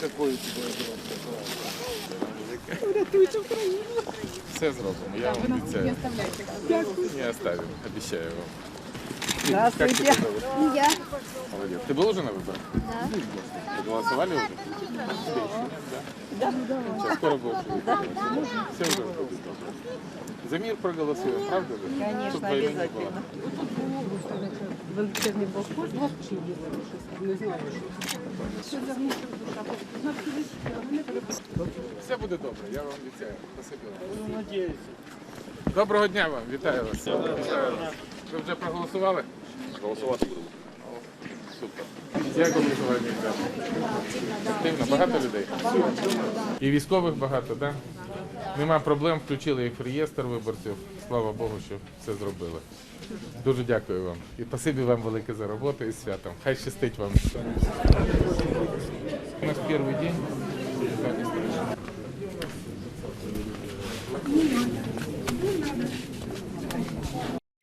какой у тебя игрок? Все зробимо, я вам обіцяю. Не оставим, обіцяю вам. Здравствуйте. Как тебя зовут? Я. Молодец. Ты был уже на выборах? Да. Вы голосовали уже? Да. Сейчас скоро будет. Все уже будет добре. За мир проголосуем, правда же? Чтоб Конечно, войны не обязательно. Величезний блокпост чи не знаю. було. Все буде добре, я вам обіцяю. Спасибо вам. Доброго дня вам, вітаю вас. Ви вже проголосували? Голосувати будемо. Супер. Як голосування йде? Активно, багато людей? І військових багато, так? Нема проблем, включили їх в реєстр виборців. Слава Богу, що все зробили. Дуже дякую вам. І спасибі вам велике за роботу і святом. Хай щастить вам. У нас перший день.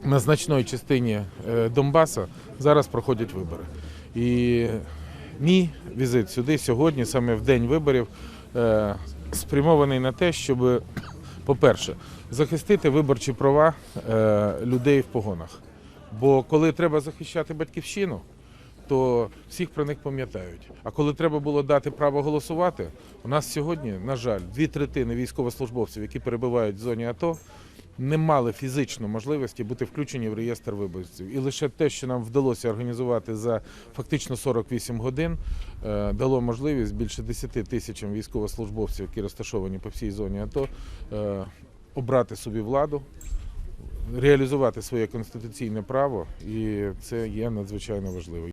На значної частині е, Донбасу зараз проходять вибори. І мій візит сюди сьогодні, саме в день виборів, е, спрямований на те, щоб, по-перше, захистити виборчі права е, людей в погонах. Бо коли треба захищати батьківщину, то всіх про них пам'ятають. А коли треба було дати право голосувати, у нас сьогодні, на жаль, дві третини військовослужбовців, які перебувають в зоні АТО, не мали фізично можливості бути включені в реєстр виборців. І лише те, що нам вдалося організувати за фактично 48 годин, е, дало можливість більше 10 тисячам військовослужбовців, які розташовані по всій зоні АТО, е, обрати собі владу. Реалізувати своє конституційне право, і це є надзвичайно важливо.